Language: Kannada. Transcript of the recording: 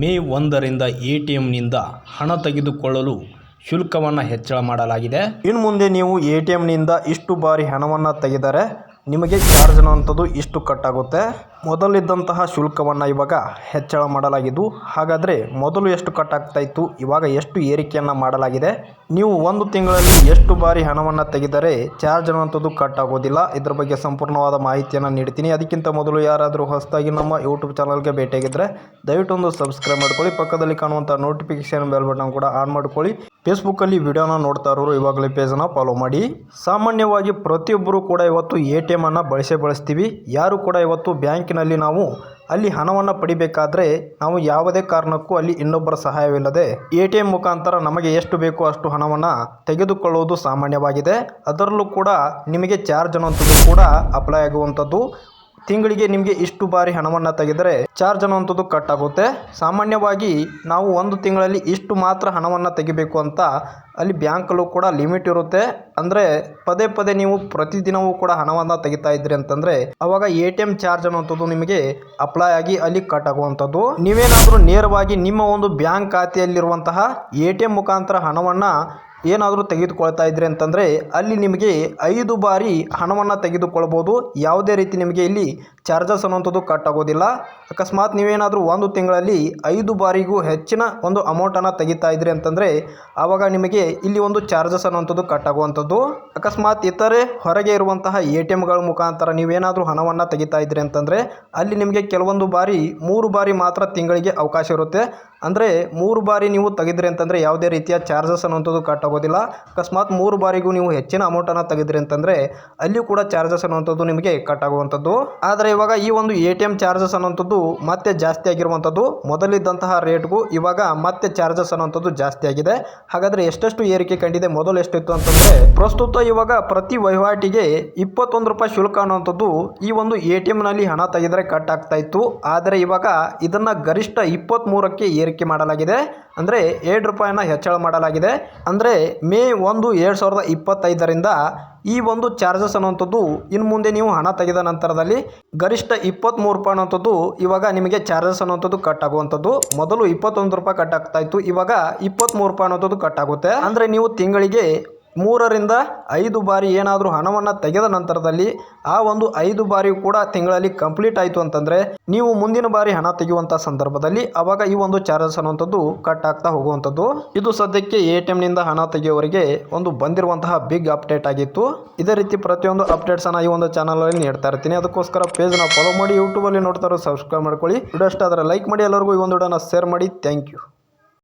ಮೇ ಒಂದರಿಂದ ಎ ಟಿ ಎಂನಿಂದ ಹಣ ತೆಗೆದುಕೊಳ್ಳಲು ಶುಲ್ಕವನ್ನು ಹೆಚ್ಚಳ ಮಾಡಲಾಗಿದೆ. ಇನ್ನು ಮುಂದೆ ನೀವು ಎ ಟಿ ಎಂನಿಂದ ಇಷ್ಟು ಬಾರಿ ಹಣವನ್ನು ತೆಗೆದರೆ ನಿಮಗೆ ಚಾರ್ಜ್ ಅನ್ನುವಂಥದ್ದು ಇಷ್ಟು ಕಟ್ಟಾಗುತ್ತೆ ಮೊದಲಿದ್ದಂತಹ ಶುಲ್ಕವನ್ನು ಇವಾಗ ಹೆಚ್ಚಳ ಮಾಡಲಾಗಿದ್ದು, ಹಾಗಾದರೆ ಮೊದಲು ಎಷ್ಟು ಕಟ್ಟಾಗ್ತಾ ಇತ್ತು ಇವಾಗ ಎಷ್ಟು ಏರಿಕೆಯನ್ನು ಮಾಡಲಾಗಿದೆ? ನೀವು ಒಂದು ತಿಂಗಳಲ್ಲಿ ಎಷ್ಟು ಬಾರಿ ಹಣವನ್ನು ತೆಗೆದರೆ ಚಾರ್ಜ್ ಅನ್ನುವಂಥದ್ದು ಕಟ್ ಆಗೋದಿಲ್ಲ ಇದರ ಬಗ್ಗೆ ಸಂಪೂರ್ಣವಾದ ಮಾಹಿತಿಯನ್ನು ನೀಡ್ತೀನಿ. ಅದಕ್ಕಿಂತ ಮೊದಲು ಯಾರಾದರೂ ಹೊಸದಾಗಿ ನಮ್ಮ ಯೂಟ್ಯೂಬ್ ಚಾನಲ್ಗೆ ಭೇಟಿಯಾಗಿದ್ದರೆ ದಯವಿಟ್ಟು ಒಂದು ಸಬ್ಸ್ಕ್ರೈಬ್ ಮಾಡ್ಕೊಳ್ಳಿ. ಪಕ್ಕದಲ್ಲಿ ಕಾಣುವಂಥ ನೋಟಿಫಿಕೇಶನ್ ಬೆಲ್ ಬಟನ್ ಕೂಡ ಆನ್ ಮಾಡ್ಕೊಳ್ಳಿ. ಫೇಸ್ಬುಕ್ಕಲ್ಲಿ ವಿಡಿಯೋನ ನೋಡ್ತಾ ಇರೋರು ಇವಾಗಲೇ ಪೇಜನ್ನು ಫಾಲೋ ಮಾಡಿ. ಸಾಮಾನ್ಯವಾಗಿ ಪ್ರತಿಯೊಬ್ಬರು ಕೂಡ ಇವತ್ತು ಎ ಟಿ ಎಮನ್ನು ಬಳಸೇ ಬಳಸ್ತೀವಿ. ಯಾರು ಕೂಡ ಇವತ್ತು ಬ್ಯಾಂಕಿನಲ್ಲಿ ನಾವು ಅಲ್ಲಿ ಹಣವನ್ನು ಪಡಿಬೇಕಾದರೆ ನಾವು ಯಾವುದೇ ಕಾರಣಕ್ಕೂ ಅಲ್ಲಿ ಇನ್ನೊಬ್ಬರ ಸಹಾಯವಿಲ್ಲದೆ ಎ ಟಿ ಎಂ ಮುಖಾಂತರ ನಮಗೆ ಎಷ್ಟು ಬೇಕೋ ಅಷ್ಟು ಹಣವನ್ನು ತೆಗೆದುಕೊಳ್ಳುವುದು ಸಾಮಾನ್ಯವಾಗಿದೆ. ಅದರಲ್ಲೂ ಕೂಡ ನಿಮಗೆ ಚಾರ್ಜ್ ಅನ್ನುವಂಥದ್ದು ಕೂಡ ಅಪ್ಲೈ ಆಗುವಂಥದ್ದು. ತಿಂಗಳಿಗೆ ನಿಮಗೆ ಇಷ್ಟು ಬಾರಿ ಹಣವನ್ನು ತೆಗೆದರೆ ಚಾರ್ಜ್ ಅನ್ನುವಂಥದ್ದು ಕಟ್ ಆಗುತ್ತೆ. ಸಾಮಾನ್ಯವಾಗಿ ನಾವು ಒಂದು ತಿಂಗಳಲ್ಲಿ ಇಷ್ಟು ಮಾತ್ರ ಹಣವನ್ನು ತೆಗಿಬೇಕು ಅಂತ ಅಲ್ಲಿ ಬ್ಯಾಂಕಲ್ಲೂ ಕೂಡ ಲಿಮಿಟ್ ಇರುತ್ತೆ. ಅಂದರೆ ಪದೇ ಪದೇ ನೀವು ಪ್ರತಿದಿನವೂ ಕೂಡ ಹಣವನ್ನು ತೆಗಿತಾ ಇದ್ರಿ ಅಂತಂದರೆ ಅವಾಗ ಎ ಟಿ ಚಾರ್ಜ್ ಅನ್ನುವಂಥದ್ದು ನಿಮಗೆ ಅಪ್ಲೈ ಆಗಿ ಅಲ್ಲಿ ಕಟ್ ಆಗುವಂಥದ್ದು. ನೀವೇನಾದರೂ ನೇರವಾಗಿ ನಿಮ್ಮ ಒಂದು ಬ್ಯಾಂಕ್ ಖಾತೆಯಲ್ಲಿರುವಂತಹ ಎ ಟಿ ಎಂ ಮುಖಾಂತರ ಹಣವನ್ನು ಏನಾದರೂ ತೆಗೆದುಕೊಳ್ತಾ ಇದ್ರಿ ಅಂತಂದರೆ ಅಲ್ಲಿ ನಿಮಗೆ ಐದು ಬಾರಿ ಹಣವನ್ನು ತೆಗೆದುಕೊಳ್ಬೋದು. ಯಾವುದೇ ರೀತಿ ನಿಮಗೆ ಇಲ್ಲಿ ಚಾರ್ಜಸ್ ಅನ್ನುವಂಥದ್ದು ಕಟ್ ಆಗೋದಿಲ್ಲ. ಅಕಸ್ಮಾತ್ ನೀವೇನಾದರೂ ಒಂದು ತಿಂಗಳಲ್ಲಿ ಐದು ಬಾರಿಗೂ ಹೆಚ್ಚಿನ ಒಂದು ಅಮೌಂಟನ್ನು ತೆಗಿತಾ ಇದ್ರಿ ಅಂತಂದರೆ ಆವಾಗ ನಿಮಗೆ ಇಲ್ಲಿ ಒಂದು ಚಾರ್ಜಸ್ ಅನ್ನುವಂಥದ್ದು ಕಟ್ ಆಗುವಂಥದ್ದು. ಅಕಸ್ಮಾತ್ ಇತರೆ ಹೊರಗೆ ಇರುವಂತಹ ಎ ಟಿ ಎಮ್ಗಳ ಮುಖಾಂತರ ನೀವೇನಾದರೂ ಹಣವನ್ನು ತೆಗಿತಾ ಇದ್ರಿ ಅಂತಂದರೆ ಅಲ್ಲಿ ನಿಮಗೆ ಕೆಲವೊಂದು ಬಾರಿ, ಮೂರು ಬಾರಿ ಮಾತ್ರ ತಿಂಗಳಿಗೆ ಅವಕಾಶ ಇರುತ್ತೆ. ಅಂದರೆ ಮೂರು ಬಾರಿ ನೀವು ತೆಗೆದ್ರಿ ಅಂತಂದರೆ ಯಾವುದೇ ರೀತಿಯ ಚಾರ್ಜಸ್ ಅನ್ನುವಂಥದ್ದು ಕಟ್ ಆಗೋದಿಲ್ಲ. ಅಕಸ್ಮಾತ್ ಮೂರು ಬಾರಿಗೂ ನೀವು ಹೆಚ್ಚಿನ ಅಮೌಂಟನ್ನು ತೆಗೆದ್ರಿ ಅಂತಂದರೆ ಅಲ್ಲಿಯೂ ಕೂಡ ಚಾರ್ಜಸ್ ಅನ್ನುವಂಥದ್ದು ನಿಮಗೆ ಕಟ್ ಆಗುವಂಥದ್ದು. ಆದರೆ ಇವಾಗ ಈ ಒಂದು ಎ ಟಿ ಎಂ ಚಾರ್ಜಸ್ ಅನ್ನೋಂಥದ್ದು ಮತ್ತೆ ಜಾಸ್ತಿ ಆಗಿರುವಂಥದ್ದು. ಮೊದಲಿದ್ದಂತಹ ರೇಟ್ಗೂ ಇವಾಗ ಮತ್ತೆ ಚಾರ್ಜಸ್ ಅನ್ನೋಂಥದ್ದು ಜಾಸ್ತಿ ಆಗಿದೆ. ಹಾಗಾದರೆ ಎಷ್ಟೆಷ್ಟು ಏರಿಕೆ ಕಂಡಿದೆ, ಮೊದಲು ಎಷ್ಟಿತ್ತು ಅಂತಂದರೆ, ಪ್ರಸ್ತುತ ಇವಾಗ ಪ್ರತಿ ವಹಿವಾಟಿಗೆ ಇಪ್ಪತ್ತೊಂದು ರೂಪಾಯಿ ಶುಲ್ಕ ಅನ್ನೋಂಥದ್ದು ಈ ಒಂದು ಎ ಟಿ ಎಮ್ನಲ್ಲಿ ಹಣ ತೆಗೆದರೆ ಕಟ್ ಆಗ್ತಾ ಇತ್ತು. ಆದರೆ ಇವಾಗ ಇದನ್ನು ಗರಿಷ್ಠ ಇಪ್ಪತ್ತ್ಮೂರಕ್ಕೆ ಏರಿಕೆ ಮಾಡಲಾಗಿದೆ. ಅಂದರೆ ಏಳು ರೂಪಾಯಿನ ಹೆಚ್ಚಳ ಮಾಡಲಾಗಿದೆ. ಅಂದರೆ ಮೇ ಒಂದು ಎರಡು ಸಾವಿರದ ಇಪ್ಪತ್ತೈದರಿಂದ ಈ ಒಂದು ಚಾರ್ಜಸ್ ಅನ್ನುವಂಥದ್ದು ಇನ್ನು ಮುಂದೆ ನೀವು ಹಣ ತೆಗೆದ ನಂತರದಲ್ಲಿ ಗರಿಷ್ಠ ಇಪ್ಪತ್ತ್ಮೂರು ರೂಪಾಯಿ ಅನ್ನೋಂಥದ್ದು ಇವಾಗ ನಿಮಗೆ ಚಾರ್ಜಸ್ ಅನ್ನುವಂಥದ್ದು ಕಟ್ ಆಗುವಂಥದ್ದು. ಮೊದಲು ಇಪ್ಪತ್ತೊಂದು ರೂಪಾಯಿ ಕಟ್ ಆಗ್ತಾ ಇತ್ತು, ಇವಾಗ ಇಪ್ಪತ್ತ್ಮೂರು ರೂಪಾಯಿ ಅನ್ನೋಂಥದ್ದು ಕಟ್ ಆಗುತ್ತೆ. ಅಂದರೆ ನೀವು ತಿಂಗಳಿಗೆ ಮೂರರಿಂದ ಐದು ಬಾರಿ ಏನಾದರೂ ಹಣವನ್ನು ತೆಗೆದ ನಂತರದಲ್ಲಿ ಆ ಒಂದು ಐದು ಬಾರಿ ಕೂಡ ತಿಂಗಳಲ್ಲಿ ಕಂಪ್ಲೀಟ್ ಆಯಿತು ಅಂತಂದರೆ ನೀವು ಮುಂದಿನ ಬಾರಿ ಹಣ ತೆಗೆಯುವಂಥ ಸಂದರ್ಭದಲ್ಲಿ ಅವಾಗ ಈ ಒಂದು ಚಾರ್ಜಸ್ ಅನ್ನುವಂಥದ್ದು ಕಟ್ ಆಗ್ತಾ ಹೋಗುವಂಥದ್ದು. ಇದು ಸದ್ಯಕ್ಕೆ ಎ ಟಿ ಎಮ್ನಿಂದ ಹಣ ತೆಗೆಯುವವರಿಗೆ ಒಂದು ಬಂದಿರುವಂತಹ ಬಿಗ್ ಅಪ್ಡೇಟ್ ಆಗಿತ್ತು. ಇದೇ ರೀತಿ ಪ್ರತಿಯೊಂದು ಅಪ್ಡೇಟ್ಸನ್ನು ಈ ಒಂದು ಚಾನಲಲ್ಲಿ ನೀಡ್ತಾ ಇರ್ತೀನಿ. ಅದಕ್ಕೋಸ್ಕರ ಪೇಜ್ನ ಫಾಲೋ ಮಾಡಿ ಯೂಟ್ಯೂಬಲ್ಲಿ ನೋಡ್ತಾರೋ ಸಬ್ಸ್ಕ್ರೈಬ್ ಮಾಡ್ಕೊಳ್ಳಿ. ವಿಡಿಯೋ ಆದರೆ ಲೈಕ್ ಮಾಡಿ, ಎಲ್ಲರಿಗೂ ಈ ಒಂದು ಶೇರ್ ಮಾಡಿ. Thank you